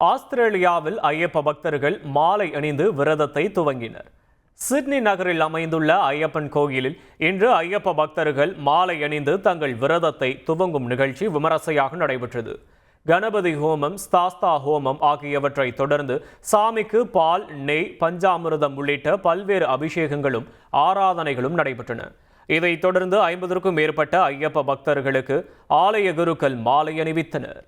ஆஸ்திரேலியாவில் ஐயப்ப பக்தர்கள் மாலை அணிந்து விரதத்தை துவங்கினர். சிட்னி நகரில் அமைந்துள்ள ஐயப்பன் கோயிலில் இன்று ஐயப்ப பக்தர்கள் மாலை அணிந்து தங்கள் விரதத்தை துவங்கும் நிகழ்ச்சி விமரிசையாக நடைபெற்றது. கணபதி ஹோமம் ஸ்தாஸ்தா ஹோமம் ஆகியவற்றை தொடர்ந்து சாமிக்கு பால் நெய் பஞ்சாமிரதம் உள்ளிட்ட பல்வேறு அபிஷேகங்களும் ஆராதனைகளும் நடைபெற்றன. இதைத் தொடர்ந்து ஐம்பதற்கும் மேற்பட்ட ஐயப்ப பக்தர்களுக்கு ஆலய குருக்கள் மாலை அணிவித்தனர்.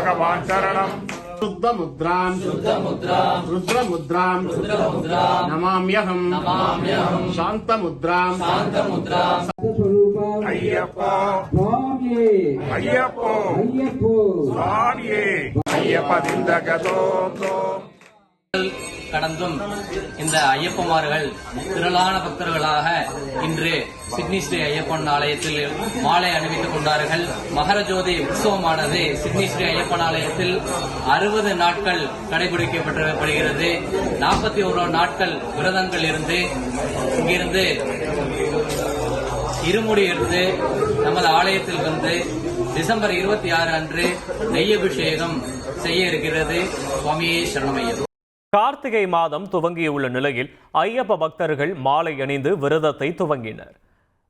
భగవాన్ శరణం శుద్ధముద్రాం రుద్రముద్రాం నమామ్యహం శాంతముద్రాం అయ్యప్ప అయ్యప్ప అయ్యప్ప అయ్యప్ప கடந்தும் இந்த ஐயப்பமார்கள் திரளான பக்தர்களாக இன்று சிட்னி ஸ்ரீ ஐயப்பன் ஆலயத்தில் மாலை அணிவித்துக் கொண்டார்கள். மகரஜோதி உற்சவமானது சிட்னி ஸ்ரீ ஐயப்பன் ஆலயத்தில் அறுபது நாட்கள் கடைபிடிக்கப்படுகிறது. நாற்பத்தி ஒரு நாட்கள் விரதங்கள் இருந்து இங்கிருந்து இருமுடி இருந்து நமது ஆலயத்தில் வந்து டிசம்பர் இருபத்தி ஆறு அன்று நெய்யபிஷேகம் செய்ய இருக்கிறது. சுவாமியே சரணமையர் கார்த்திகை மாதம் துவங்கியுள்ள நிலையில் ஐயப்ப பக்தர்கள் மாலை அணிந்து விரதத்தை துவங்கினர்.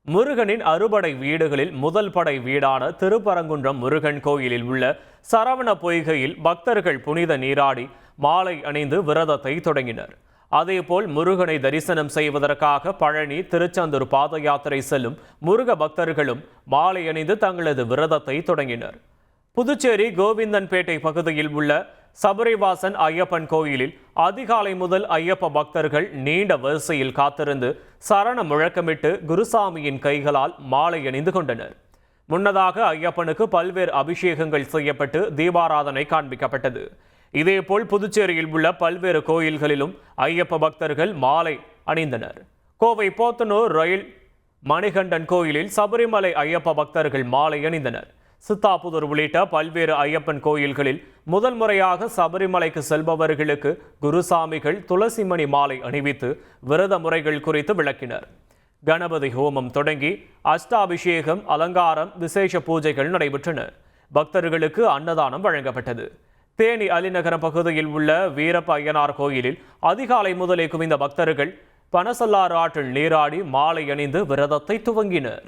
முருகனின் அறுபடை வீடுகளில் முதல் படை வீடான திருப்பரங்குன்றம் முருகன் கோயிலில் உள்ள சரவண பொய்கையில் பக்தர்கள் புனித நீராடி மாலை அணிந்து விரதத்தை தொடங்கினர். அதேபோல் முருகனை தரிசனம் செய்வதற்காக பழனி திருச்செந்தூர் பாத யாத்திரை செல்லும் முருக பக்தர்களும் மாலை அணிந்து தங்களது விரதத்தை தொடங்கினர். புதுச்சேரி கோவிந்தன்பேட்டை பகுதியில் உள்ள சபரிவாசன் ஐயப்பன் கோயிலில் அதிகாலை முதல் ஐயப்ப பக்தர்கள் நீண்ட வரிசையில் காத்திருந்து சரண முழக்கமிட்டு குருசாமியின் கைகளால் மாலை அணிந்து கொண்டனர். முன்னதாக ஐயப்பனுக்கு பல்வேறு அபிஷேகங்கள் செய்யப்பட்டு தீபாராதனை காண்பிக்கப்பட்டது. இதேபோல் புதுச்சேரியில் உள்ள பல்வேறு கோயில்களிலும் ஐயப்ப பக்தர்கள் மாலை அணிந்தனர். கோவை போத்தனூர் ரயில் மணிகண்டன் கோயிலில் சபரிமலை ஐயப்ப பக்தர்கள் மாலை அணிந்தனர். சித்தாபுதூர் உள்ளிட்ட பல்வேறு ஐயப்பன் கோயில்களில் முதல் முறையாக சபரிமலைக்கு செல்பவர்களுக்கு குருசாமிகள் துளசிமணி மாலை அணிவித்து விரத முறைகள் குறித்து விளக்கினர். கணபதி ஹோமம் தொடங்கி அஷ்டாபிஷேகம் அலங்காரம் விசேஷ பூஜைகள் நடைபெற்றன. பக்தர்களுக்கு அன்னதானம் வழங்கப்பட்டது. தேனி அலிநகரம் பகுதியில் உள்ள வீரப்ப ஐயனார் கோயிலில் அதிகாலை முதலே குவிந்த பக்தர்கள் பனசல்லாறு ஆற்றில் நீராடி மாலை அணிந்து விரதத்தை துவங்கினர்.